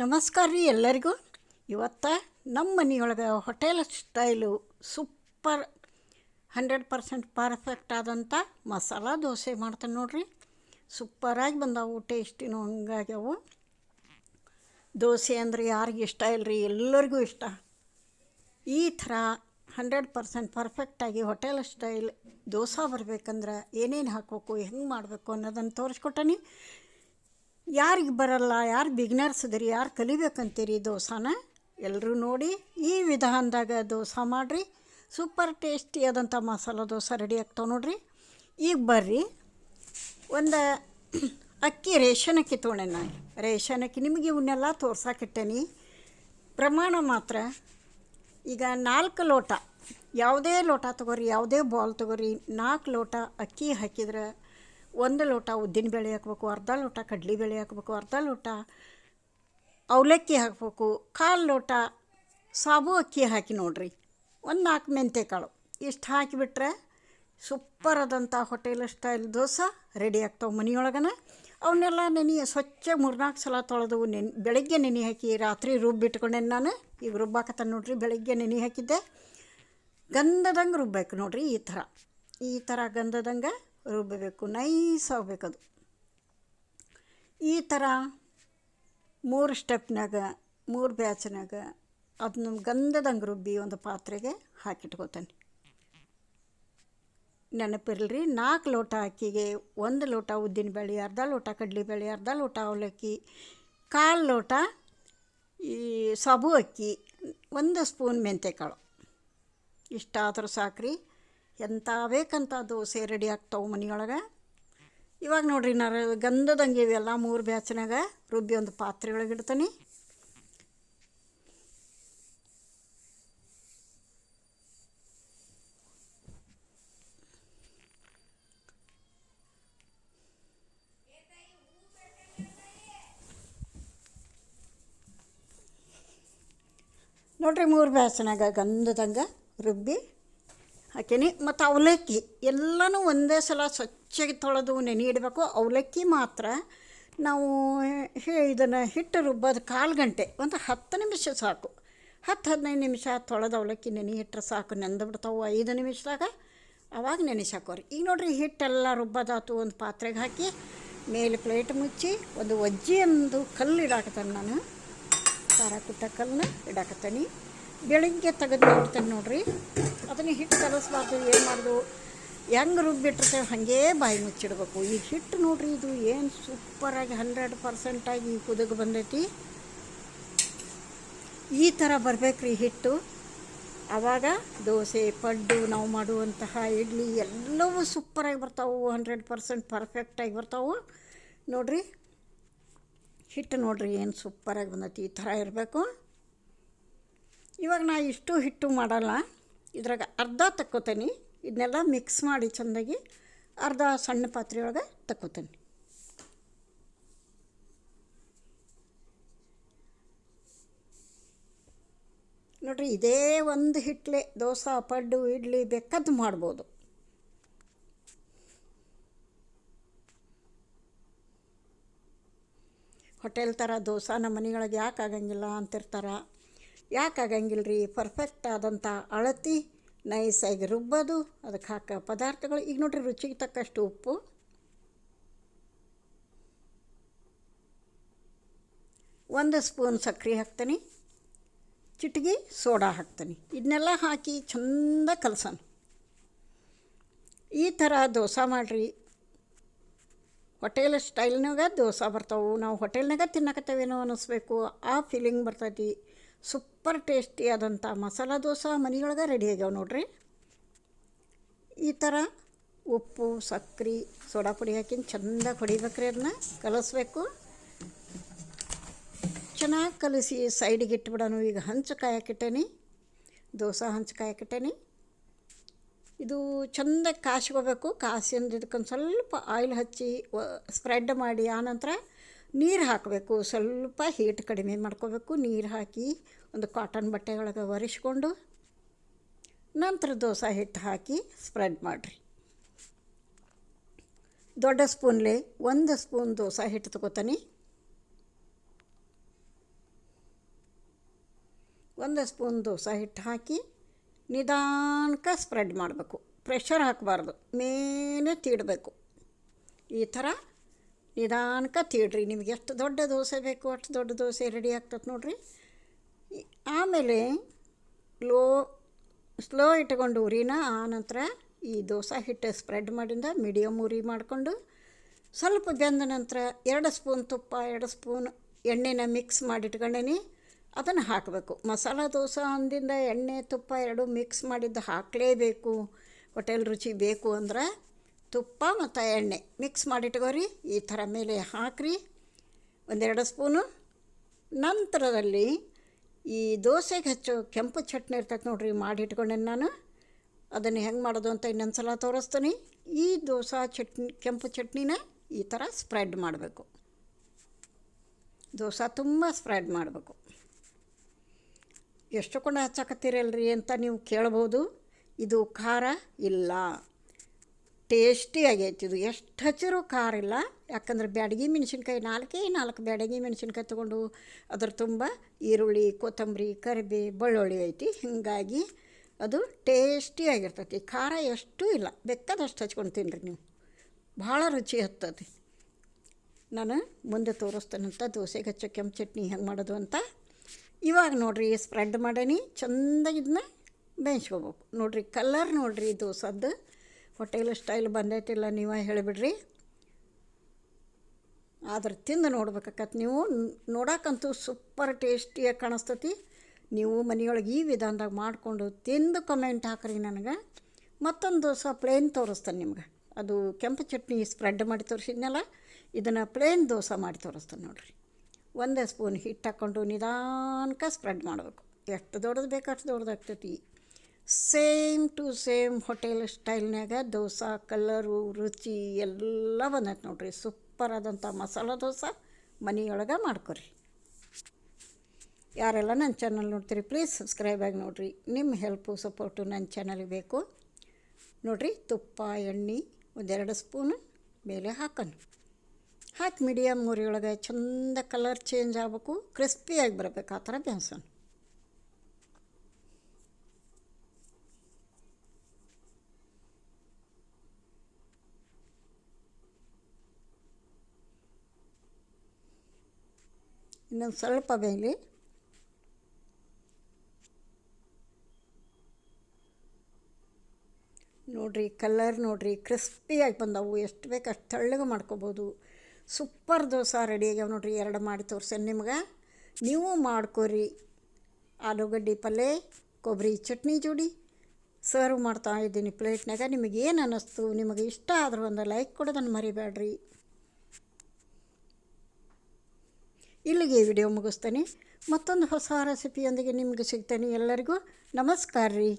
ನಮಸ್ಕಾರ ರೀ ಎಲ್ಲರಿಗೂ. ಇವತ್ತು ನಮ್ಮ ಮನೆಯೊಳಗೆ hotel style super hundred percent perfect ಆದಂಥ ಮಸಾಲ ದೋಸೆ ಮಾಡ್ತೇನೆ ನೋಡ್ರಿ. ಸೂಪರಾಗಿ ಬಂದವು, ಟೇಸ್ಟಿನೂ ಹಂಗಾಗ್ಯಾವು. ದೋಸೆ ಅಂದರೆ ಯಾರಿಗೆ ಇಷ್ಟ ಇಲ್ಲ ರೀ ಎಲ್ಲರಿಗೂ ಇಷ್ಟ. ಈ ಥರ ಹಂಡ್ರೆಡ್ ಪರ್ಸೆಂಟ್ ಪರ್ಫೆಕ್ಟಾಗಿ ಹೋಟೆಲ್ ಸ್ಟೈಲ್ ದೋಸೆ ಬರ್ಬೇಕಂದ್ರೆ ಏನೇನು ಹಾಕಬೇಕು, ಹೆಂಗೆ ಮಾಡಬೇಕು ಅನ್ನೋದನ್ನು ತೋರಿಸ್ಕೊಟ್ಟನಿ. ಯಾರಿಗೆ ಬರಲ್ಲ, ಯಾರು ಬಿಗ್ನರ್ಸ್ ಇದ್ರಿ ಯಾರು ಕಲಿಬೇಕಂತೀರಿ ದೋಸಾನ? ಎಲ್ಲರೂ ನೋಡಿ ಈ ವಿಧಾನದಾಗ ದೋಸೆ ಮಾಡಿರಿ. ಸೂಪರ್ ಟೇಸ್ಟಿ ಆದಂಥ ಮಸಾಲೆ ದೋಸೆ ರೆಡಿ ಆಗ್ತಾವೆ ನೋಡ್ರಿ. ಈಗ ಬರ್ರಿ. ಒಂದು ಅಕ್ಕಿ ರೇಷನ್ ಅಕ್ಕಿ ತೊಗೊಂಡೆ ನಾನು ರೇಷನ್ ಅಕ್ಕಿ ನಿಮಗೆ ಇವನ್ನೆಲ್ಲ ತೋರ್ಸಾಕಿಟ್ಟೇನಿ ಪ್ರಮಾಣ ಮಾತ್ರ ಈಗ ನಾಲ್ಕು ಲೋಟ. ಯಾವುದೇ ಲೋಟ ತಗೋರಿ, ಯಾವುದೇ ಬಾಲ್ ತಗೋರಿ, ನಾಲ್ಕು ಲೋಟ ಅಕ್ಕಿ ಹಾಕಿದ್ರೆ ಒಂದು ಲೋಟ ಉದ್ದಿನ ಬೇಳೆ ಹಾಕ್ಬೇಕು, ಅರ್ಧ ಲೋಟ ಕಡ್ಲಿ ಬೇಳೆ ಹಾಕ್ಬೇಕು, ಅರ್ಧ ಲೋಟ ಅವಲಕ್ಕಿ ಹಾಕ್ಬೇಕು, ಕಾಲು ಲೋಟ ಸಾಬು, ಅಕ್ಕಿ ಹಾಕಿ ನೋಡ್ರಿ. ಒಂದು ನಾಲ್ಕು ಮೆಂತೆ ಕಾಳು ಇಷ್ಟು ಹಾಕಿಬಿಟ್ರೆ ಸೂಪರ್ ಆದಂಥ ಹೋಟೆಲ್ ಸ್ಟೈಲ್ ದೋಸೆ ರೆಡಿ ಆಗ್ತಾವೆ ಮನೆಯೊಳಗನ. ಅವನ್ನೆಲ್ಲ ನೆನೆ ಸ್ವಚ್ಛ ಮೂರ್ನಾಲ್ಕು ಸಲ ತೊಳೆದು ನೆನೆ, ಬೆಳಗ್ಗೆ ನೆನೆ ಹಾಕಿ ರಾತ್ರಿ ರುಬ್ಬಿಟ್ಕೊಂಡೆ ನಾನು. ಈಗ ರುಬ್ಬಾಕತ್ತ ನೋಡ್ರಿ, ಬೆಳಗ್ಗೆ ನೆನೆ ಹಾಕಿದ್ದೆ. ಗಂಧದಂಗೆ ರುಬ್ಬೇಕು ನೋಡ್ರಿ ಈ ಥರ. ಈ ಥರ ಗಂಧದಂಗೆ ರುಬ್ಬಬೇಕು ನೈಸ್ ಆಗಬೇಕದು ಈ ಥರ ಮೂರು ಸ್ಟೆಪ್ನಾಗ, ಮೂರು ಬ್ಯಾಚ್ನಾಗ ಅದನ್ನ ಗಂಧದಂಗೆ ರುಬ್ಬಿ ಒಂದು ಪಾತ್ರೆಗೆ ಹಾಕಿಟ್ಕೋತಾನೆ. ನೆನಪಿರಲ್ರಿ, ನಾಲ್ಕು ಲೋಟ ಅಕ್ಕಿಗೆ ಒಂದು ಲೋಟ ಉದ್ದಿನ ಬೇಳೆ, ಅರ್ಧ ಲೋಟ ಕಡಲೆಬೇಳೆ ಅರ್ಧ ಲೋಟ ಅವಲಕ್ಕಿ ಕಾಲು ಲೋಟ ಈ ಸಬು ಅಕ್ಕಿ, ಒಂದು ಸ್ಪೂನ್ ಮೆಂತೆಕಾಳು. ಇಷ್ಟಾದರೂ ಸಾಕ್ರಿ. ಎಂಥ ಬೇಕಂತ ದೋಸೆ ರೆಡಿ ಆಗ್ತಾವೆ ಮನೆಯೊಳಗೆ. ಇವಾಗ ನೋಡ್ರಿ ನಾನು ಗಂಧದಂಗೆ ಇವೆಲ್ಲ ಮೂರು ಬ್ಯಾಚ್ನಾಗ. ರುಬ್ಬಿ ಒಂದು ಪಾತ್ರೆ ಒಳಗೆ ಇಡ್ತೀನಿ. ನೋಡ್ರಿ ಮೂರು ಬ್ಯಾಸನಾಗ ಗಂಧದಂಗೆ ರುಬ್ಬಿ. ಹಾಕೀನಿ ಮತ್ತು ಅವಲಕ್ಕಿ ಎಲ್ಲನೂ ಒಂದೇ ಸಲ ಸ್ವಚ್ಛಗೆ ತೊಳೆದು ನೆನೆ ಇಡಬೇಕು. ಅವಲಕ್ಕಿ ಮಾತ್ರ ನಾವು ಇದನ್ನು ಹಿಟ್ಟು ರುಬ್ಬೋದು ಕಾಲು ಗಂಟೆ, ಒಂದು ಹತ್ತು ನಿಮಿಷ ಸಾಕು. ಹತ್ತು, ಹದಿನೈದು ನಿಮಿಷ ತೊಳೆದು ಅವಲಕ್ಕಿ ನೆನೆ ಇಟ್ಟರೆ ಸಾಕು, ನೆಂದು ಬಿಡ್ತಾವೆ ಐದು ನಿಮಿಷದಾಗ. ಅವಾಗ ನೆನೆಸಾಕೋರಿ ಈಗ ನೋಡ್ರಿ, ಹಿಟ್ಟೆಲ್ಲ ರುಬ್ಬೋದಾತು, ಒಂದು ಪಾತ್ರೆಗೆ ಹಾಕಿ ಮೇಲೆ ಪ್ಲೇಟ್ ಮುಚ್ಚಿ ಒಂದು ಒಜ್ಜಿ ಒಂದು ಕಲ್ಲು ಇಡಾಕತ್ತಾನೆ ನಾನು. ಖಾರ ಕುಟ್ಟ ಕಲ್ಲನ್ನ ಇಡಾಕತ್ತೀನಿ. ಬೆಳಿಗ್ಗೆ ತೆಗೆದು ನೋಡ್ತೇನೆ ನೋಡ್ರಿ. ಅದನ್ನು ಹಿಟ್ಟು ಕಲಿಸ್ಬಾರ್ದು, ಏನು ಮಾಡೋದು? ಹೆಂಗೆ ರುಬ್ಬಿಟ್ಟಿರ್ತೇವೆ, ಹಾಗೆ ಬಾಯಿ ಮುಚ್ಚಿಡ್ಬೇಕು. ಈ ಹಿಟ್ಟು ನೋಡ್ರಿ, ಇದು ಏನು ಸೂಪರಾಗಿ ಹಂಡ್ರೆಡ್ ಪರ್ಸೆಂಟಾಗಿ ಕುದಗೆ ಬಂದೈತಿ. ಈ ಥರ ಬರಬೇಕ್ರಿ ಹಿಟ್ಟು. ಆವಾಗ ದೋಸೆ, ಪಡ್ಡು, ನಾವು ಮಾಡುವಂತಹ ಇಡ್ಲಿ ಎಲ್ಲವೂ ಸೂಪರಾಗಿ ಬರ್ತಾವೆ. ಹಂಡ್ರೆಡ್ ಪರ್ಸೆಂಟ್ ಪರ್ಫೆಕ್ಟಾಗಿ ಬರ್ತಾವೆ. ನೋಡ್ರಿ, ಹಿಟ್ಟು ನೋಡ್ರಿ ಏನು ಸೂಪರಾಗಿ ಬಂದೈತಿ. ಈ ಥರ ಇರಬೇಕು. ಇವಾಗ ನಾ ಇಷ್ಟು ಹಿಟ್ಟು ಮಾಡಲ್ಲ. ಇದ್ರಾಗ ಅರ್ಧ ತಕ್ಕೋತೇನೆ. ಇದನ್ನೆಲ್ಲ ಮಿಕ್ಸ್ ಮಾಡಿ ಚೆಂದಾಗಿ ಅರ್ಧ ಸಣ್ಣ ಪಾತ್ರೆಯೊಳಗೆ ತಕ್ಕೋತೇನೆ. ನೋಡ್ರಿ, ಇದೇ ಒಂದು ಹಿಟ್ಲೆ ದೋಸೆ, ಪಡ್ಡು, ಇಡ್ಲಿ ಬೇಕಾದ್ದು ಮಾಡ್ಬೋದು. ಹೋಟೆಲ್ ಥರ ದೋಸೆ ನಮ್ಮ ಮನೆಯೊಳಗೆ ಯಾಕೆ ಆಗಂಗಿಲ್ಲ ಅಂತಿರ್ತಾರೆ. ಯಾಕೆ ಆಗಂಗಿಲ್ಲ ರೀ ಪರ್ಫೆಕ್ಟ್ ಆದಂಥ ಅಳತಿ ನೈಸಾಗಿ ರುಬ್ಬೋದು, ಅದಕ್ಕೆ ಹಾಕೋ ಪದಾರ್ಥಗಳು. ಈಗ ನೋಡ್ರಿ ರುಚಿಗೆ ತಕ್ಕಷ್ಟು ಉಪ್ಪು. ಒಂದು ಸ್ಪೂನ್ ಸಕ್ಕರೆ ಹಾಕ್ತೀನಿ. ಚಿಟಿಗೆ ಸೋಡಾ ಹಾಕ್ತೀನಿ. ಇದನ್ನೆಲ್ಲ ಹಾಕಿ ಚಂದ ಕಲಸೋಣ. ಈ ಥರ ದೋಸೆ ಮಾಡಿರಿ. ಹೋಟೆಲ್ ಸ್ಟೈಲ್ನಾಗ ದೋಸೆ ಬರ್ತಾವೆ. ನಾವು ಹೋಟೆಲ್ನಾಗ ತಿನ್ನಕತ್ತೇವೇನೋ ಅನ್ನಿಸ್ಬೇಕು. ಆ ಫೀಲಿಂಗ್ ಬರ್ತೈತಿ. ಸೂಪರ್ ಟೇಸ್ಟಿ ಆದಂಥ ಮಸಾಲ ದೋಸೆ ಮನೆಯೊಳಗೆ ರೆಡಿ ಆಗ್ಯಾವ ನೋಡ್ರಿ. ಈ ಥರ ಉಪ್ಪು, ಸಕ್ರೆ, ಸೋಡಾ ಪುಡಿ ಹಾಕಿನ ಚೆಂದ ಹೊಡಿಬೇಕ್ರಿ ಅದನ್ನ ಕಲಿಸ್ಬೇಕು. ಚೆನ್ನಾಗಿ ಕಲಿಸಿ ಸೈಡಿಗೆ ಇಟ್ಬಿಡೋಣ, ಈಗ ಹಂಚು ಕಾಯಕ್ಕಿಟ್ಟೇನಿ, ದೋಸೆ ಹಂಚು ಕಾಯಕ್ಕಿಟ್ಟೇನಿ. ಇದು ಚೆಂದ ಕಾಸ್ಕೋಬೇಕು ಕಾಸಿಂದ ಇದಕ್ಕೊಂದು ಸ್ವಲ್ಪ ಆಯಿಲ್ ಹಚ್ಚಿ ಸ್ಪ್ರೆಡ್ ಮಾಡಿ ಆನಂತರ ನೀರು ಹಾಕಬೇಕು. ಸ್ವಲ್ಪ ಹೀಟ್ ಕಡಿಮೆ ಮಾಡ್ಕೋಬೇಕು. ನೀರು ಹಾಕಿ ಒಂದು ಕಾಟನ್ ಬಟ್ಟೆ ಒಳಗೆ ಒರೆಸ್ಕೊಂಡು ನಂತರ ದೋಸೆ ಹಿಟ್ಟು ಹಾಕಿ ಸ್ಪ್ರೆಡ್ ಮಾಡಿರಿ. ದೊಡ್ಡ ಸ್ಪೂನ್ಲೆ ಒಂದು ಸ್ಪೂನ್ ದೋಸೆ ಹಿಟ್ಟು ತಗೋತಾನೆ. ಒಂದು ಸ್ಪೂನ್ ದೋಸೆ ಹಿಟ್ಟು ಹಾಕಿ ನಿಧಾನಕ್ಕೆ ಸ್ಪ್ರೆಡ್ ಮಾಡಬೇಕು. ಪ್ರೆಷರ್ ಹಾಕಬಾರ್ದು. ಮೇನೆ ತೀಡಬೇಕು. ಈ ಥರ ನಿಧಾನಕ್ಕೆ ತೀಡ್ರಿ ನಿಮ್ಗೆ ಎಷ್ಟು ದೊಡ್ಡ ದೋಸೆ ಬೇಕು, ಅಷ್ಟು ದೊಡ್ಡ ದೋಸೆ ರೆಡಿ ಆಗ್ತದೆ ನೋಡಿರಿ. ಆಮೇಲೆ ಲೋ, ಸ್ಲೋ ಇಟ್ಕೊಂಡು ಉರಿನ ಆನಂತರ ಈ ದೋಸೆ ಹಿಟ್ಟು ಸ್ಪ್ರೆಡ್ ಮಾಡಿಂದ ಮೀಡಿಯಮ್ ಉರಿ ಮಾಡಿಕೊಂಡು ಸ್ವಲ್ಪ ಬೆಂದ ನಂತರ ಎರಡು ಸ್ಪೂನ್ ತುಪ್ಪ, ಎರಡು ಸ್ಪೂನ್ ಎಣ್ಣೆನ ಮಿಕ್ಸ್ ಮಾಡಿಟ್ಕೊಂಡೇನಿ, ಅದನ್ನು ಹಾಕಬೇಕು. ಮಸಾಲ ದೋಸೆ ಅಂದಿಂದ ಎಣ್ಣೆ, ತುಪ್ಪ ಎರಡು ಮಿಕ್ಸ್ ಮಾಡಿದ್ದು ಹಾಕಲೇಬೇಕು. ಹೋಟೆಲ್ ರುಚಿ ಬೇಕು ಅಂದ್ರೆ ತುಪ್ಪ ಮತ್ತು ಎಣ್ಣೆ ಮಿಕ್ಸ್ ಮಾಡಿಟ್ಕೋರಿ ಈ ಥರ ಮೇಲೆ ಹಾಕ್ರಿ. ಒಂದೆರಡು ಸ್ಪೂನು. ನಂತರದಲ್ಲಿ ಈ ದೋಸೆಗೆ ಹೆಚ್ಚು ಕೆಂಪು ಚಟ್ನಿ ಇರ್ತೈತೆ ನೋಡ್ರಿ ಮಾಡಿಟ್ಕೊಂಡೆ ನಾನು. ಅದನ್ನು ಹೆಂಗೆ ಮಾಡೋದು ಅಂತ ಇನ್ನೊಂದು ಸಲ ತೋರಿಸ್ತೀನಿ. ಈ ದೋಸೆ ಚಟ್ನಿ, ಕೆಂಪು ಚಟ್ನಿನ ಈ ಥರ ಸ್ಪ್ರೆಡ್ ಮಾಡಬೇಕು. ದೋಸೆ ತುಂಬ ಸ್ಪ್ರೆಡ್ ಮಾಡಬೇಕು. ಎಷ್ಟು ಕೊಂಡ ಹಚ್ಚಾಕತ್ತೀರಲ್ರಿ ಅಂತ ನೀವು ಕೇಳ್ಬೋದು. ಇದು ಖಾರ ಇಲ್ಲ. ಟೇಸ್ಟಿ ಆಗೈತಿ ಇದು. ಎಷ್ಟು ಹಚ್ಚಿರೂ ಖಾರ ಇಲ್ಲ ಯಾಕಂದ್ರೆ ಬ್ಯಾಡಗಿ ಮೆಣಸಿನ್ಕಾಯಿ ನಾಲ್ಕೇ ನಾಲ್ಕು ಬ್ಯಾಡಗಿ ಮೆಣಸಿನ್ಕಾಯಿ ತೊಗೊಂಡು ಅದ್ರ ತುಂಬ ಈರುಳ್ಳಿ, ಕೊತ್ತಂಬರಿ, ಕರಿಬೇ, ಬೆಳ್ಳುಳ್ಳಿ ಐತಿ. ಹೀಗಾಗಿ ಅದು ಟೇಸ್ಟಿ ಆಗಿರ್ತೈತಿ ಖಾರ ಎಷ್ಟು ಇಲ್ಲ. ಬೇಕಾದಷ್ಟು ಹಚ್ಕೊಂಡು ತಿನ್ನಿರಿ ನೀವು. ಭಾಳ ರುಚಿ ಹತ್ತತಿ. ನಾನು ಮುಂದೆ ತೋರಿಸ್ತೇನಂತ ದೋಸೆಗೆ ಹಚ್ಚೋ ಕೆಂಪು ಚಟ್ನಿ ಹೆಂಗೆ ಮಾಡೋದು ಅಂತ. ಇವಾಗ ನೋಡಿರಿ ಸ್ಪ್ರೆಡ್ ಮಾಡೇನಿ ಚಂದ ಇದನ್ನ ಬೇಯಿಸ್ಕೋಬೇಕು. ನೋಡಿರಿ ಕಲರ್ ನೋಡಿರಿ ದೋಸದ್ದು. ಹೋಟೆಲ್ ಸ್ಟೈಲ್ ಬಂದೈತಿಲ್ಲ, ನೀವೇ ಹೇಳಿಬಿಡ್ರಿ. ಆದ್ರೆ ತಿಂದು ನೋಡ್ಬೇಕಾಕತ್ ನೀವು. ನೋಡೋಕ್ಕಂತೂ ಸೂಪರ್ ಟೇಸ್ಟಿಯಾಗಿ ಕಾಣಿಸ್ತತಿ. ನೀವು ಮನೆಯೊಳಗೆ ಈ ವಿಧಾನದಾಗ ಮಾಡಿಕೊಂಡು ತಿಂದು ಕಮೆಂಟ್ ಹಾಕ್ರಿ ನನಗೆ. ಮತ್ತೊಂದು ದೋಸೆ ಪ್ಲೇನ್ ತೋರಿಸ್ತೇನೆ ನಿಮ್ಗೆ. ಅದು ಕೆಂಪು ಚಟ್ನಿ ಸ್ಪ್ರೆಡ್ ಮಾಡಿ ತೋರಿಸಿದ್ನಲ್ಲ, ಇದನ್ನು ಪ್ಲೇನ್ ದೋಸೆ ಮಾಡಿ ತೋರಿಸ್ತೇನೆ ನೋಡಿರಿ. ಒಂದೇ ಸ್ಪೂನ್ ಹಿಟ್ಟು ಹಾಕ್ಕೊಂಡು ನಿಧಾನಕ್ಕೆ ಸ್ಪ್ರೆಡ್ ಮಾಡಬೇಕು. ಎಷ್ಟು ದೊಡ್ಡದು ಬೇಕು ಅಷ್ಟು ದೊಡ್ಡದಾಗ್ತೈತಿ. ಸೇಮ್ ಟು ಸೇಮ್ ಹೋಟೆಲ್ ಸ್ಟೈಲ್ನಾಗ ದೋಸೆ ಕಲರು ರುಚಿ ಎಲ್ಲ ಬಂದೈತೆ ನೋಡ್ರಿ. ಸೂಪರ್ ಆದಂಥ ಮಸಾಲ ದೋಸೆ ಮನೆಯೊಳಗೆ ಮಾಡ್ಕೊರಿ. ಯಾರೆಲ್ಲ ನನ್ನ ಚಾನಲ್ ನೋಡ್ತೀರಿ ಪ್ಲೀಸ್ ಸಬ್ಸ್ಕ್ರೈಬ್ ಆಗಿ ನೋಡಿರಿ. ನಿಮ್ಮ ಹೆಲ್ಪು ಸಪೋರ್ಟು ನನ್ನ ಚಾನಲ್ಗೆ ಬೇಕು. ನೋಡಿರಿ, ತುಪ್ಪ, ಎಣ್ಣೆ, ಒಂದೆರಡು ಸ್ಪೂನು ಮೇಲೆ ಹಾಕೋಣ ಹಾಕಿ ಮೀಡಿಯಮ್ ಉರಿಯೊಳಗೆ ಚಂದ ಕಲರ್ ಚೇಂಜ್ ಆಗಬೇಕು ಕ್ರಿಸ್ಪಿಯಾಗಿ ಬರಬೇಕು, ಆ ಥರ ಬೇಯಿಸೋಣ. ಇನ್ನೊಂದು ಸ್ವಲ್ಪ ಬೇಯಲಿ ನೋಡಿರಿ ಕಲರ್ ನೋಡಿರಿ ಕ್ರಿಸ್ಪಿಯಾಗಿ ಬಂದವು. ಎಷ್ಟು ಬೇಕು ಅಷ್ಟು ತಳ್ಳಗೆ ಮಾಡ್ಕೋಬೋದು. ಸೂಪರ್ ದೋಸೆ ರೆಡಿ ಆಗ್ಯಾವ ನೋಡಿರಿ, ಎರಡು ಮಾಡಿ ತೋರ್ಸೇನೆ ನಿಮ್ಗೆ. ನೀವು ಮಾಡ್ಕೋರಿ. ಆಲೂಗಡ್ಡೆ ಪಲ್ಯ ಕೊಬ್ಬರಿ ಚಟ್ನಿ ಜೋಡಿ ಸರ್ವ್ ಮಾಡ್ತಾ ಇದ್ದೀನಿ. ಪ್ಲೇಟ್ನಾಗ ನಿಮಗೇನು ಅನ್ನಿಸ್ತು ನಿಮಗೆ ಇಷ್ಟ ಆದರೂ ಒಂದು ಲೈಕ್ ಕೊಡೋದನ್ನು ಮರಿಬೇಡ್ರಿ. ಇಲ್ಲಿಗೆ ವಿಡಿಯೋ ಮುಗಿಸ್ತೇನೆ. ಮತ್ತೊಂದು ಹೊಸ ರೆಸಿಪಿಯೊಂದಿಗೆ ನಿಮಗೆ ಸಿಗ್ತೇನೆ ಎಲ್ಲರಿಗೂ. ನಮಸ್ಕಾರ ರೀ